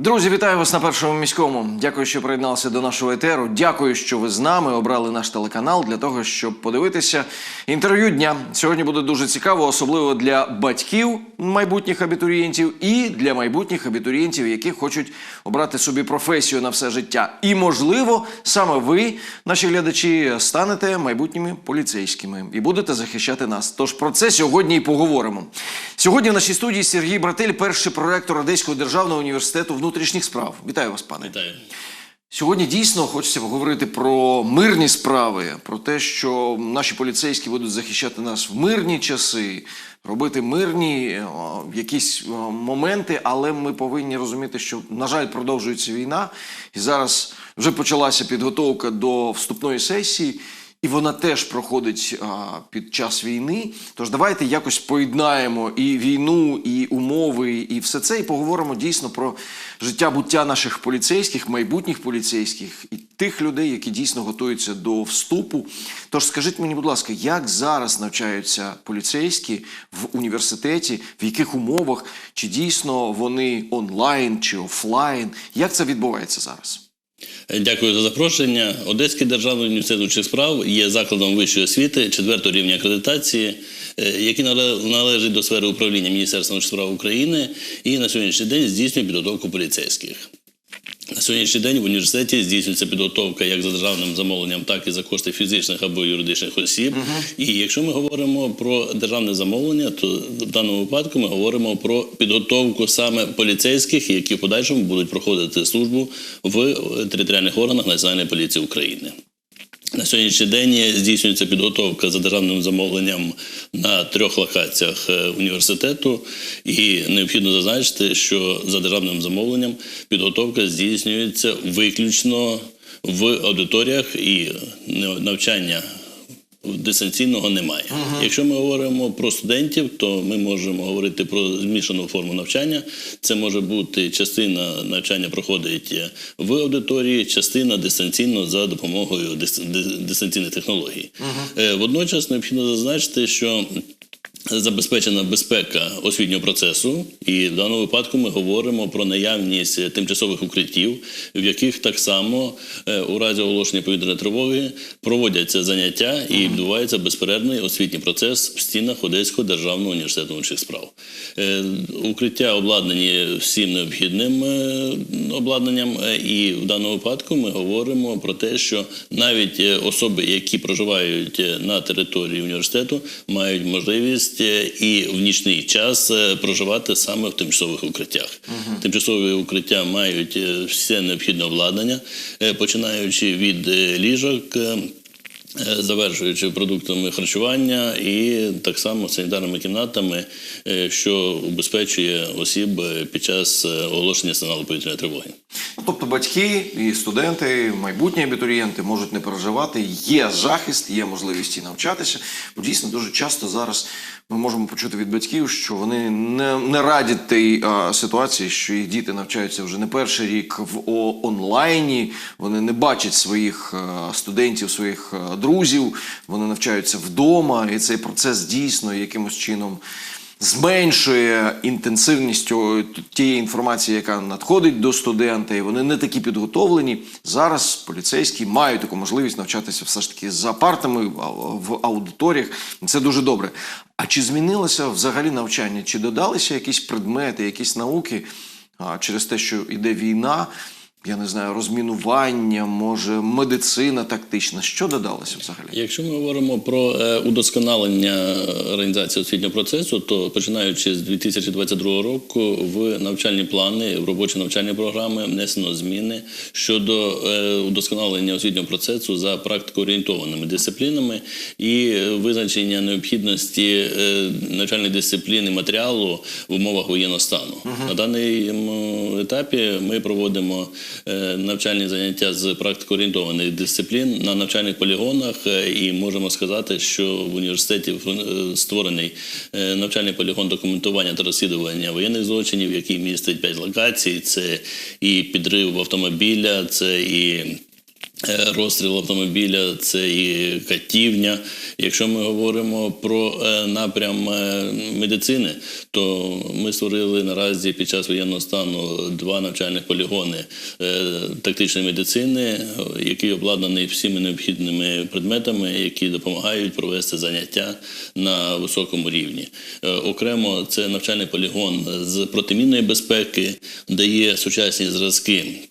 Друзі, вітаю вас на першому міському. Дякую, що приєдналися до нашого етеру. Дякую, що ви з нами обрали наш телеканал для того, щоб подивитися інтерв'ю дня. Сьогодні буде дуже цікаво, особливо для батьків майбутніх абітурієнтів і для майбутніх абітурієнтів, які хочуть обрати собі професію на все життя. І можливо, саме ви, наші глядачі, станете майбутніми поліцейськими і будете захищати нас. Тож про це сьогодні і поговоримо. Сьогодні в нашій студії Сергій Братель, перший проректор Одеського державного університету внутрішніх справ. Вітаю вас, пане. Вітаю. Сьогодні дійсно хочеться поговорити про мирні справи, про те, що наші поліцейські будуть захищати нас в мирні часи, робити мирні о, якісь моменти, але ми повинні розуміти, що, на жаль, продовжується війна, і зараз вже почалася підготовка до вступної сесії. І вона теж проходить а, під час війни. Тож давайте якось поєднаємо і війну, і умови, і все це, і поговоримо дійсно про життя буття наших поліцейських, майбутніх поліцейських і тих людей, які дійсно готуються до вступу. Тож скажіть мені, будь ласка, як зараз навчаються поліцейські в університеті, в яких умовах, чи дійсно вони онлайн чи офлайн? Як це відбувається зараз? Дякую за запрошення. Одеський державний університет внутрішніх справ є закладом вищої освіти четвертого рівня акредитації, е, який належить до сфери управління Міністерства справ України і на сьогоднішній день здійснює підготовку поліцейських. На сьогоднішній день в університеті здійснюється підготовка як за державним замовленням, так і за кошти фізичних або юридичних осіб. І якщо ми говоримо про державне замовлення, то в даному випадку ми говоримо про підготовку саме поліцейських, які в подальшому будуть проходити службу в територіальних органах Національної поліції України. На сьогоднішній день здійснюється підготовка за державним замовленням на трьох локаціях е, університету, і необхідно зазначити, що за державним замовленням підготовка здійснюється виключно в аудиторіях і навчання дистанційного немає. Якщо ми говоримо про студентів, то ми можемо говорити про змішану форму навчання. Це може бути частина навчання проходить в аудиторії, частина дистанційно за допомогою дис- дистанційних технологій. Ага. Водночас необхідно зазначити, що Забезпечена безпека освітнього процесу, і в даному випадку ми говоримо про наявність тимчасових укриттів, в яких так само е, у разі оголошення повітряної тривоги проводяться заняття і відбувається безперервний освітній процес в стінах Одеського державного університету внутрішніх справ. Е, Укриття обладнані всім необхідним е, обладнанням, і в даному випадку ми говоримо про те, що навіть особи, які проживають на території університету, мають можливість е, і в нічний час е, проживати саме в тимчасових укриттях. Тимчасові укриття мають е, все необхідне обладнання, е, починаючи від ліжок. Е, Завершуючи продуктами харчування і так само санітарними кімнатами, е, що убезпечує осіб е, під час оголошення сигналу повітряної тривоги. Тобто батьки і студенти, майбутні абітурієнти можуть не переживати. Є захист, є можливість і навчатися. Бо дійсно дуже часто зараз ми можемо почути від батьків, що вони не, не радять тій а, ситуації, що їх діти навчаються вже не перший рік в онлайні. Вони не бачать своїх а, студентів, своїх друзів. Вони навчаються вдома, і цей процес дійсно якимось чином зменшує інтенсивність тієї інформації, яка надходить до студента, і вони не такі підготовлені. Зараз поліцейські мають таку можливість навчатися все ж таки за партами в аудиторіях. Це дуже добре. А чи змінилося взагалі навчання? Чи додалися якісь предмети, якісь науки через те, що йде війна? Я не знаю, розмінування, може, медицина тактична. Що додалося взагалі? Якщо ми говоримо про е, удосконалення організації освітнього процесу, то починаючи з 2022 року в навчальні плани, в робочі навчальні програми внесено зміни щодо е, удосконалення освітнього процесу за практикоорієнтованими дисциплінами і визначення необхідності е, навчальних дисциплін і матеріалу в умовах воєнного стану. На даному етапі ми проводимо навчальні заняття з практикоорієнтованих дисциплін на навчальних полігонах, е, і можемо сказати, що в університеті е, створений е, навчальний полігон документування та розслідування воєнних злочинів, який містить п'ять локацій. Це і підрив автомобіля, це і е, розстріл автомобіля, це і катівня. Якщо ми говоримо про е, напрям е, медицини, то ми створили наразі під час воєнного стану два навчальних полігони е, тактичної медицини, е, які обладнані всіми необхідними предметами, які допомагають провести заняття на високому рівні. Е, Окремо це навчальний полігон з протимінної безпеки, де є сучасні зразки е,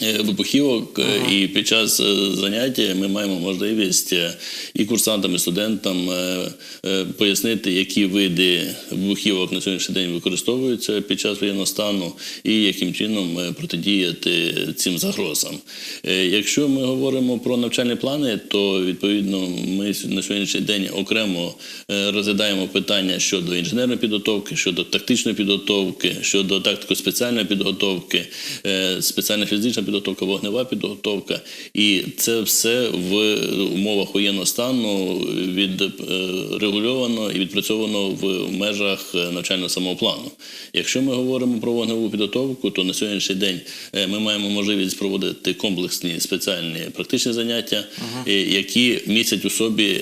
вибухівок, е, і під час е, заняття ми маємо можливість е, і курсантам, і студентам е, е, пояснити, які види вибухівок на сьогоднішній день використовуються під час воєнного стану, і яким чином е, протидіяти цим загрозам. Е, Якщо ми говоримо про навчальні плани, то відповідно ми на сьогоднішній день окремо е, розглядаємо питання щодо інженерної підготовки, щодо тактичної підготовки, щодо тактико-спеціальної підготовки, е, спеціальна фізична підготовка, вогнева підготовка. І це все в умовах воєнного стану відрегульовано і відпрацьовано в межах е, навчального самоплану. Якщо ми говоримо про вогневу підготовку, то на сьогоднішній день е, ми маємо можливість проводити комплексні спеціальні практичні заняття, е, які містять у собі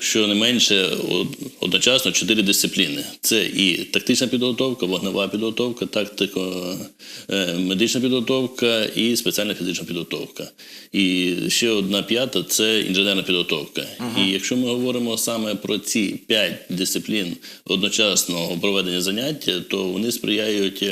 щонайменше од- одночасно чотири дисципліни: це і тактична підготовка, вогнева підготовка, тактико е, медична підготовка і спеціальна фізична підготовка. І ще одна п'ята це інженерна підготовка. І якщо ми говоримо саме про ці п'ять дисциплін одночасного проведення заняття, то вони сприяють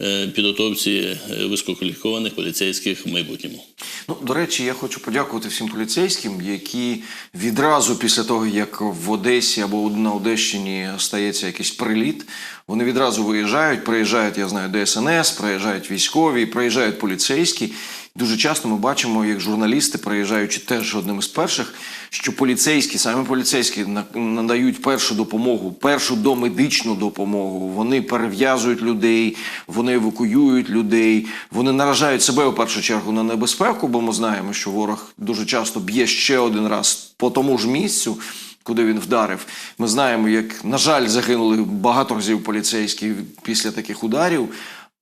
е, підготовці е, висококваліфікованих поліцейських в майбутньому. Ну, до речі, я хочу подякувати всім поліцейським, які відразу після того, як в Одесі або на Одещині стається якийсь приліт, вони відразу виїжджають, приїжджають, я знаю, ДСНС, приїжджають військові, приїжджають поліцейські. Дуже часто ми бачимо, як журналісти, приїжджаючи теж одним із перших, що поліцейські, саме поліцейські надають першу допомогу, першу домедичну допомогу. Вони перев'язують людей, вони евакуюють людей, вони наражають себе у першу чергу на небезпеку, бо ми знаємо, що ворог дуже часто б'є ще один раз по тому ж місцю. Куди він вдарив, ми знаємо, як на жаль загинули багато разів поліцейські після таких ударів.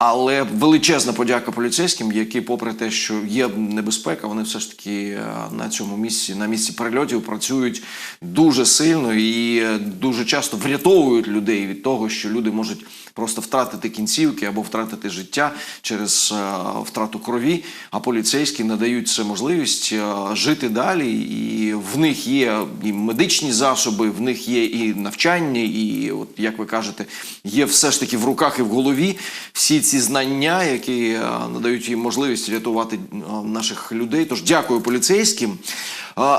Але величезна подяка поліцейським, які, попри те, що є небезпека, вони все ж таки е, на цьому місці, на місці перельотів, працюють дуже сильно і е, дуже часто врятовують людей від того, що люди можуть просто втратити кінцівки або втратити життя через е, втрату крові. А поліцейські надають це можливість е, жити далі, і в них є і медичні засоби, в них є і навчання, і от як ви кажете, є все ж таки в руках і в голові всі ці знання, які е, надають їм можливість рятувати наших людей. Тож дякую поліцейським.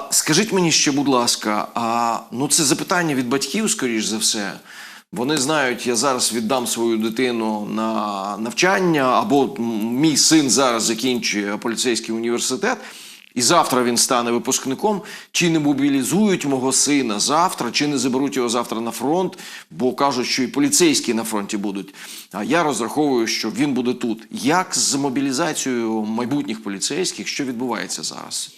Скажіть мені ще, будь ласка, ну це запитання від батьків, скоріш за все. Вони знають, я зараз віддам свою дитину на навчання, або мій син зараз закінчує поліцейський університет, і завтра він стане випускником. Чи не мобілізують мого сина завтра, чи не заберуть його завтра на фронт, бо кажуть, що і поліцейські на фронті будуть. А я розраховую, що він буде тут. Як з мобілізацією майбутніх поліцейських, що відбувається зараз?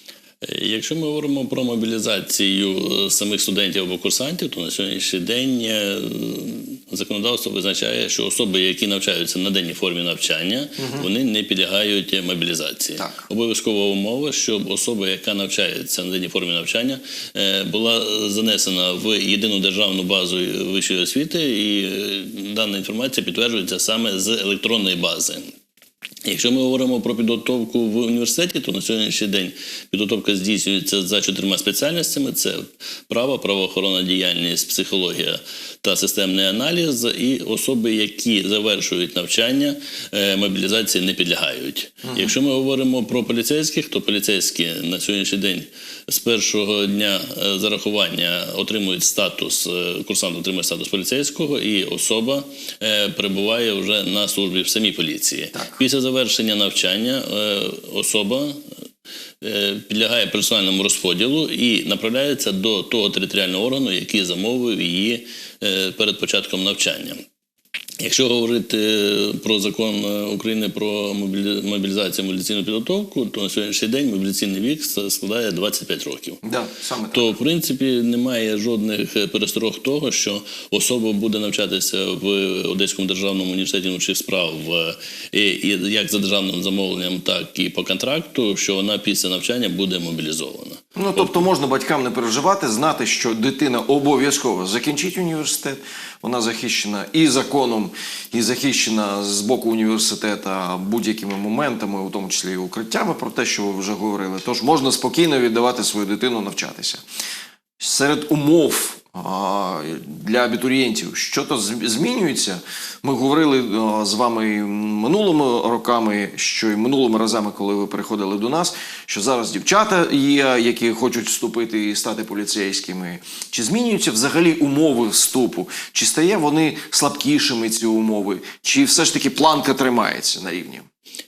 Якщо ми говоримо про мобілізацію е, самих студентів або курсантів, то на сьогоднішній день е, законодавство визначає, що особи, які навчаються на денній формі навчання, вони не підлягають мобілізації. Так. Обов'язкова умова, щоб особа, яка навчається на денній формі навчання, е, була занесена в єдину державну базу вищої освіти, і дана інформація підтверджується саме з електронної бази. Якщо ми говоримо про підготовку в університеті, то на сьогоднішній день підготовка здійснюється за чотирма спеціальностями: це право, правоохоронна діяльність, психологія та системний аналіз. І особи, які завершують навчання, е, мобілізації не підлягають. Якщо ми говоримо про поліцейських, то поліцейські на сьогоднішній день з першого дня е, зарахування отримують статус, е, курсант отримує статус поліцейського, і особа перебуває вже на службі в самій поліції. Так. Після завершення навчання е, особа е, підлягає персональному розподілу і направляється до того територіального органу, який замовив її е, перед початком навчання. Якщо говорити про закон е, України про мобілі- мобілізацію мобілізаційну підготовку, то на сьогоднішній день мобілізаційний вік складає 25 років. Да, саме так. То, в принципі, немає жодних е, пересторог того, що особа буде навчатися в Одеському державному університеті внутрішніх справ е, і, і як за державним замовленням, так і по контракту, що вона після навчання буде мобілізована. Ну, тобто можна батькам не переживати, знати, що дитина обов'язково закінчить університет, вона захищена і законом, і захищена з боку університета будь-якими моментами, у тому числі і укриттями, про те, що ви вже говорили. Тож можна спокійно віддавати свою дитину навчатися. Серед умов для абітурієнтів, що то змінюється. Ми говорили з вами і минулими роками, що і минулими разами, коли ви приходили до нас, що зараз дівчата є, які хочуть вступити і стати поліцейськими. Чи змінюються взагалі умови вступу? Чи стає вони слабкішими ці умови? Чи все ж таки планка тримається на рівні?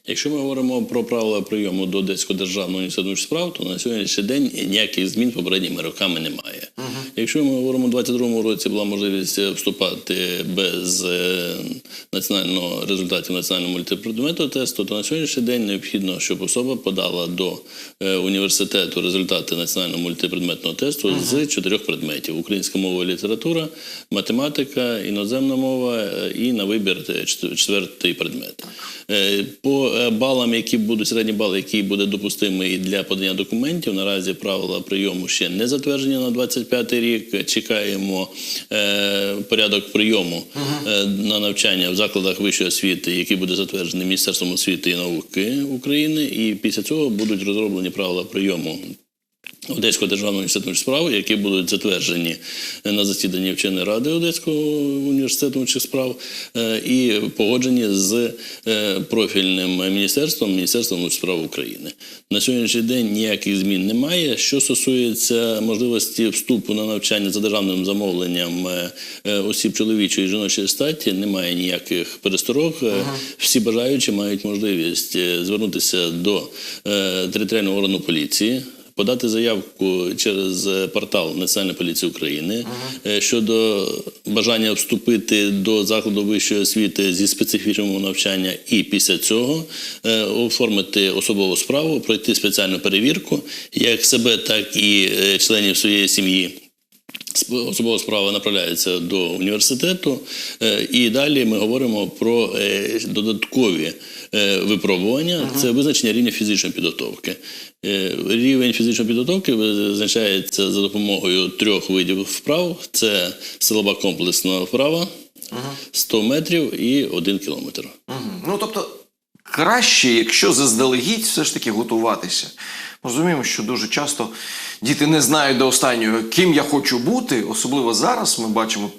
Якщо ми говоримо про правила прийому до Одеського державного університету справ, то на сьогоднішній день ніяких змін попередніми роками немає. Якщо ми говоримо, у 22-му році була можливість е, вступати без е, національного результатів національного мультипредметного тесту, то на сьогоднішній день необхідно, щоб особа подала до е, університету результати національного мультипредметного тесту з чотирьох предметів: українська мова і література, математика, іноземна мова і на вибір четвертий предмет. По балам, які будуть середні бали, які буде допустимий для подання документів, наразі правила прийому ще не затверджені на 25 рік. Чекаємо е, порядок прийому е, на навчання в закладах вищої освіти, який буде затверджений Міністерством освіти і науки України. І після цього будуть розроблені правила прийому Одеського державного університету справ, які будуть затверджені на засіданні вченої ради Одеського університету внутрішніх справ е, і погоджені з е, профільним міністерством Міністерством внутрішніх справ України. На сьогоднішній день ніяких змін немає. Що стосується можливості вступу на навчання за державним замовленням е, осіб чоловічої і жіночої статі, немає ніяких пересторог. Е, Всі бажаючі мають можливість звернутися до територіального органу поліції подати заявку через е, портал Національної поліції України ага. щодо бажання вступити до закладу вищої освіти зі специфічним навчання, і після цього е, оформити особову справу, пройти спеціальну перевірку, як себе, так і е, членів своєї сім'ї. Особова справа направляється до університету, е, і далі ми говоримо про е, додаткові е, випробування. Це визначення рівня фізичної підготовки. Рівень фізичної підготовки визначається за допомогою трьох видів вправ: це силова комплексна вправа, 100 метрів і 1 кілометр. Мгм. Ну тобто краще, якщо заздалегідь все ж таки готуватися. Розуміємо, що дуже часто діти не знають до останнього, ким я хочу бути. Особливо зараз ми бачимо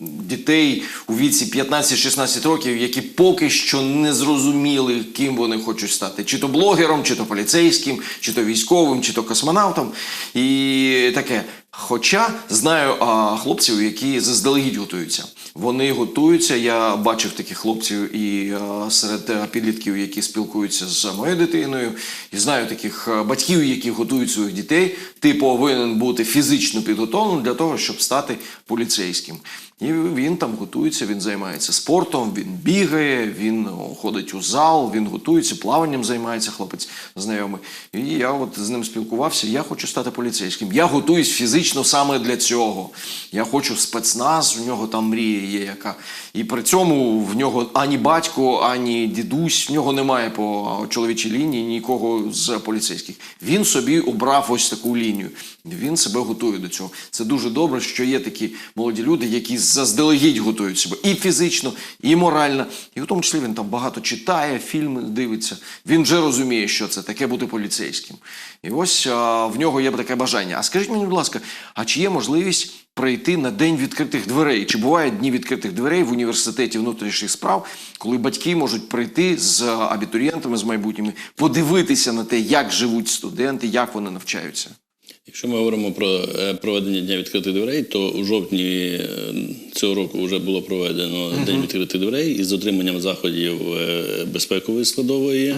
дітей у віці 15-16 років, які поки що не зрозуміли, ким вони хочуть стати: чи то блогером, чи то поліцейським, чи то військовим, чи то космонавтом. І таке. Хоча знаю а, хлопців, які заздалегідь готуються. Вони готуються. Я бачив таких хлопців і а, серед підлітків, які спілкуються з моєю дитиною, і знаю таких батьків, які готують своїх дітей. Ти повинен бути фізично підготовлений для того, щоб стати поліцейським. І він там готується, він займається спортом, він бігає, він ходить у зал, він готується, плаванням займається хлопець знайомий. І я от з ним спілкувався. Я хочу стати поліцейським. Я готуюсь фізично саме для цього. Я хочу спецназ, у нього там мрія є яка. І при цьому в нього ані батько, ані дідусь, в нього немає по чоловічій лінії нікого з поліцейських. Він собі обрав ось таку лінію. Він себе готує до цього. Це дуже добре, що є такі молоді люди, які заздалегідь готують себе і фізично, і морально. І в тому числі він там багато читає, фільми дивиться. Він вже розуміє, що це таке бути поліцейським. І ось а, в нього є таке бажання. А скажіть мені, будь ласка, а чи є можливість прийти на день відкритих дверей? Чи бувають дні відкритих дверей в університеті внутрішніх справ, коли батьки можуть прийти з абітурієнтами, з майбутніми, подивитися на те, як живуть студенти, як вони навчаються? Якщо ми говоримо про е, проведення дня відкритих дверей, то у жовтні е, цього року вже було проведено день відкритих дверей із дотриманням заходів е, безпекової складової.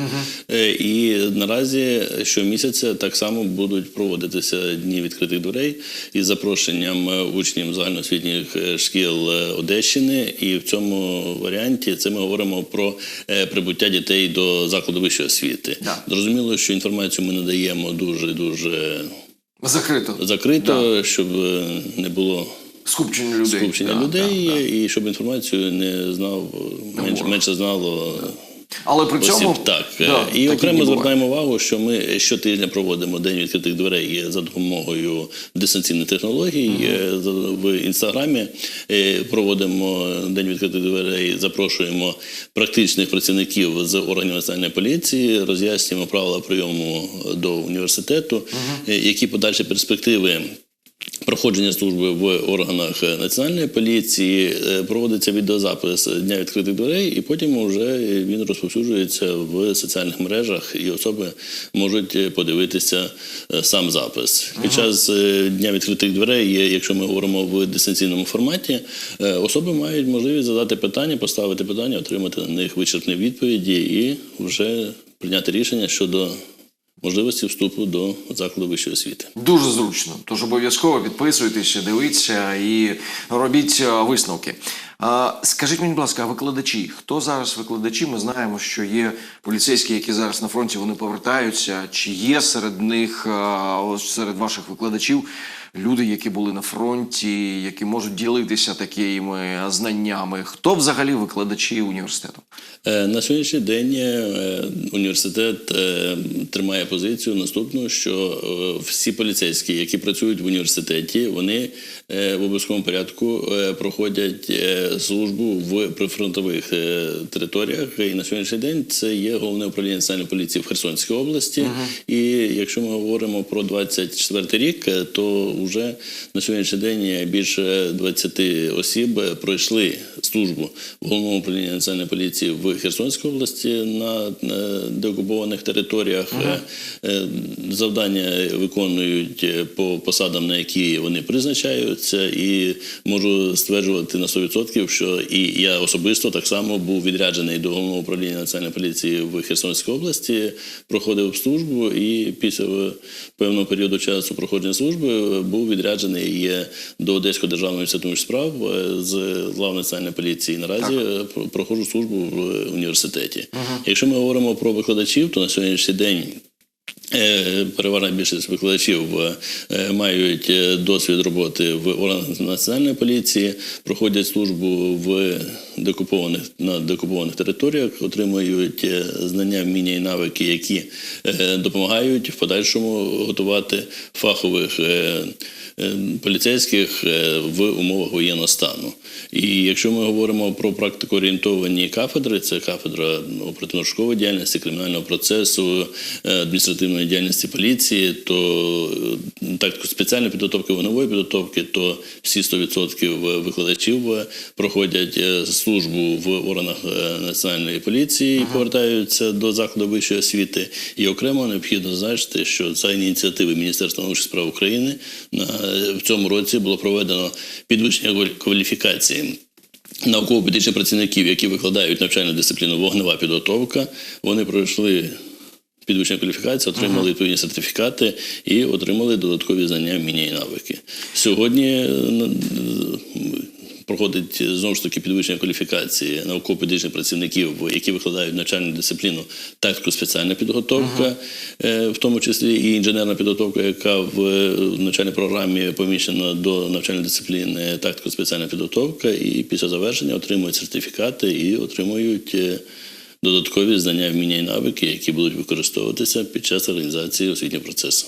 Е, І наразі щомісяця так само будуть проводитися дні відкритих дверей із запрошенням учнів загальноосвітніх шкіл Одещини. І в цьому варіанті це ми говоримо про прибуття дітей до закладу вищої освіти. Зрозуміло, що інформацію ми надаємо дуже дуже Закрито. закрито, щоб е, не було Скупчення людей. скупчення Да, людей да, да. і щоб інформацію не знав менше, менше знало. Але при цьому Осіб, так. Да, Е, і окремо звертаємо увагу, що ми щотижня проводимо День відкритих дверей за допомогою дистанційних технологій. Е, за- В інстаграмі е, проводимо День відкритих дверей, запрошуємо практичних працівників з органів національної поліції, роз'яснюємо правила прийому до університету, е, які подальші перспективи. Проходження служби в органах е, національної поліції е, проводиться відеозапис дня відкритих дверей, і потім вже він розповсюджується в соціальних мережах, і особи можуть е, подивитися сам запис. Під час дня відкритих дверей, є, якщо ми говоримо в дистанційному форматі, особи мають можливість задати питання, поставити питання, отримати на них вичерпні відповіді і вже прийняти рішення щодо можливості вступу до закладу вищої освіти. Дуже зручно. Тож обов'язково підписуйтесь, дивіться і робіть е, висновки. Скажіть мені, будь ласка, а викладачі? Хто зараз викладачі? Ми знаємо, що є поліцейські, які зараз на фронті вони повертаються. Чи є серед них, серед ваших викладачів, люди, які були на фронті, які можуть ділитися такими знаннями? Хто взагалі викладачі університету? Е, На сьогоднішній день е, університет е, тримає позицію наступну, що всі поліцейські, які працюють в університеті, вони в обов'язковому порядку проходять службу в прифронтових е, територіях. І на сьогоднішній день це є головне управління національної поліції в Херсонській області. І якщо ми говоримо про 24 рік, е, то вже на сьогоднішній день більше 20 осіб пройшли службу в головному управлінні національної поліції в Херсонській області на е, деокупованих територіях. Е, е, Завдання виконують по посадам, на які вони призначаються, і можу стверджувати на 100%, що і я особисто так само був відряджений до головного управління національної поліції в Херсонській області, проходив службу і після певного періоду часу проходження служби був відряджений до Одеського державного внутрішніх справ з лав національної поліції. Наразі так. про- проходжу службу в університеті. Якщо ми говоримо про викладачів, то на сьогоднішній день. Е, Переважна більшість викладачів е, мають е, досвід роботи в органах національної поліції, проходять службу в декупованих на декупованих територіях, отримують знання, вміння і навики, які допомагають в подальшому готувати фахових поліцейських в умовах воєнного стану. І якщо ми говоримо про практику орієнтовані кафедри, це кафедра оперативно-шукової діяльності, кримінального процесу, е, адміністративної діяльності поліції, то е, так спеціальної підготовки вогневої підготовки, то всі 100% викладачів е, проходять е, службу в органах національної поліції і повертаються до закладу вищої освіти. І окремо необхідно зазначити, що за ініціативи Міністерства внутрішніх справ України в цьому році було проведено підвищення кваліфікації науково-педагогічних працівників, які викладають навчальну дисципліну вогнева підготовка. Вони пройшли підвищення кваліфікації, отримали відповідні сертифікати і отримали додаткові знання, вміння і навики. Сьогодні е, проходить е, знову ж таки підвищення кваліфікації науково-педагогічних працівників, які викладають навчальну дисципліну тактико спеціальна підготовка, е, в тому числі і інженерна підготовка, яка в е, навчальній програмі поміщена до навчальної дисципліни тактико спеціальна підготовка, і після завершення отримують сертифікати і отримують. Додаткові знання, вміння і навики, які будуть використовуватися під час організації освітнього процесу.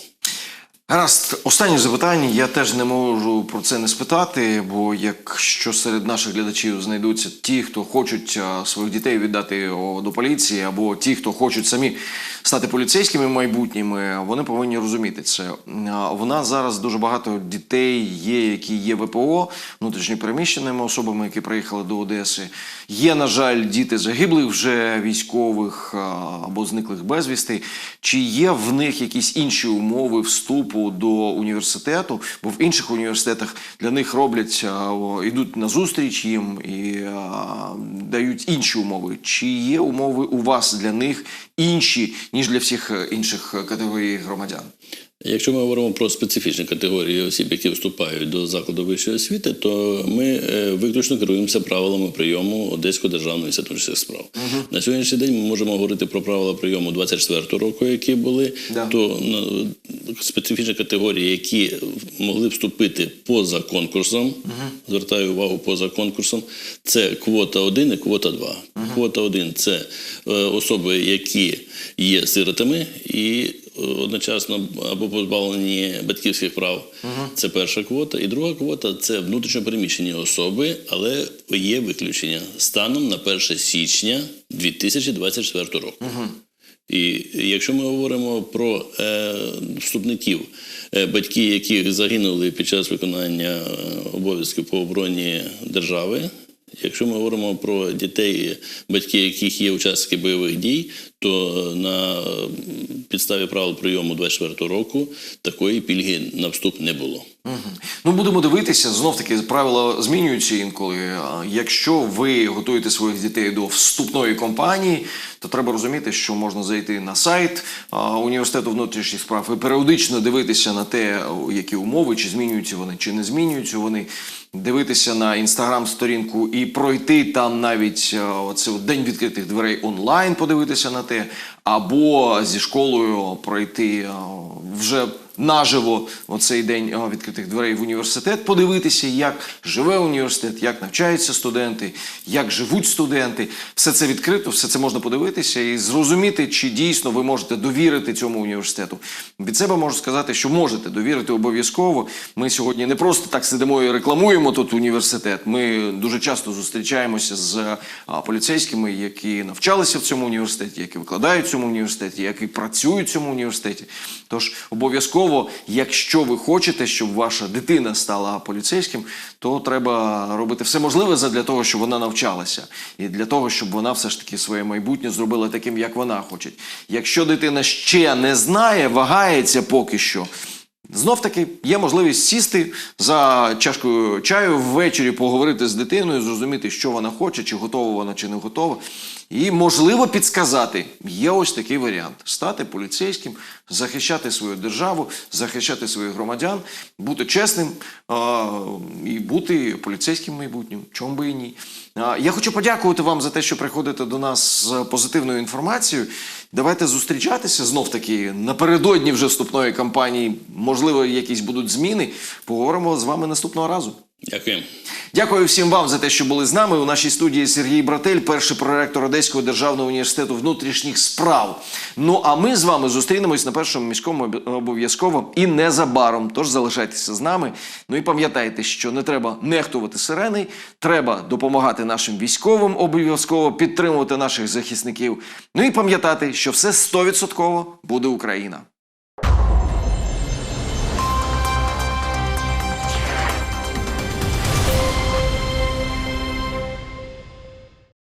Гаразд, останнє запитання. Я теж не можу про це не спитати, бо якщо серед наших глядачів знайдуться ті, хто хочуть своїх дітей віддати до поліції, або ті, хто хочуть самі стати поліцейськими майбутніми, вони повинні розуміти це. В нас зараз дуже багато дітей є, які є ВПО, внутрішньо переміщеними особами, які приїхали до Одеси. Є, на жаль, діти загиблих вже військових або зниклих безвісти. Чи є в них якісь інші умови вступу вступу до університету, бо в інших університетах для них роблять йдуть на зустріч їм і дають інші умови. Чи є умови у вас для них інші ніж для всіх е, інших категорій громадян? Якщо ми говоримо про специфічні категорії осіб, які вступають до закладу вищої освіти, то ми е, виключно керуємося правилами прийому Одеського державного інституту внутрішніх справ. На сьогоднішній день ми можемо говорити про правила прийому 24 року, які були. Да. То ну, специфічні категорії, які могли вступити поза конкурсом, звертаю увагу поза конкурсом, це квота 1 і квота 2. Квота 1 – це е, особи, які є сиротами і одночасно або позбавлені батьківських прав. Це перша квота. І друга квота це внутрішньопереміщені особи, але є виключення станом на 1 січня 2024 року. І якщо ми говоримо про е, вступників, е, батьки, які загинули під час виконання е, обов'язків по обороні держави, якщо ми говоримо про дітей, батьки яких є учасники бойових дій, то на е, підставі правил прийому 24 року такої пільги на вступ не було. Ну, будемо дивитися. Знов таки правила змінюються інколи. Якщо ви готуєте своїх дітей до вступної кампанії, то треба розуміти, що можна зайти на сайт університету внутрішніх справ і періодично дивитися на те, які умови, чи змінюються вони, чи не змінюються вони. Дивитися на інстаграм-сторінку і пройти там навіть оце день відкритих дверей онлайн, подивитися на те, або зі школою пройти е, вже наживо оцей день відкритих дверей в університет, подивитися, як живе університет, як навчаються студенти, як живуть студенти. Все це відкрито, все це можна подивитися і зрозуміти, чи дійсно ви можете довірити цьому університету. Від себе можу сказати, що можете довірити обов'язково. Ми сьогодні не просто так сидимо і рекламуємо тут університет. Ми дуже часто зустрічаємося з поліцейськими, які навчалися в цьому університеті, які викладають в цьому університеті, які працюють в цьому університеті. Тож обов'язково, якщо ви хочете, щоб ваша дитина стала поліцейським, то треба робити все можливе для того, щоб вона навчалася, і для того, щоб вона все ж таки своє майбутнє зробила таким, як вона хоче. Якщо дитина ще не знає, вагається поки що. Знов таки є можливість сісти за чашкою чаю ввечері, поговорити з дитиною, зрозуміти, що вона хоче, чи готова вона, чи не готова. І можливо підсказати, є ось такий варіант: стати поліцейським, захищати свою державу, захищати своїх громадян, бути чесним а, і бути поліцейським в майбутньому. Чому би і ні? А, я хочу подякувати вам за те, що приходите до нас з позитивною інформацією. Давайте зустрічатися знов таки напередодні вже вступної кампанії. Можливо, якісь будуть зміни. Поговоримо з вами наступного разу. Дякую. Дякую всім вам за те, що були з нами. У нашій студії Сергій Братель, перший проректор Одеського державного університету внутрішніх справ. Ну а ми з вами зустрінемось на першому міському обов'язково і незабаром. Тож залишайтеся з нами. Ну і пам'ятайте, що не треба нехтувати сирени, треба допомагати нашим військовим обов'язково підтримувати наших захисників. Ну і пам'ятати, що все 100% буде Україна.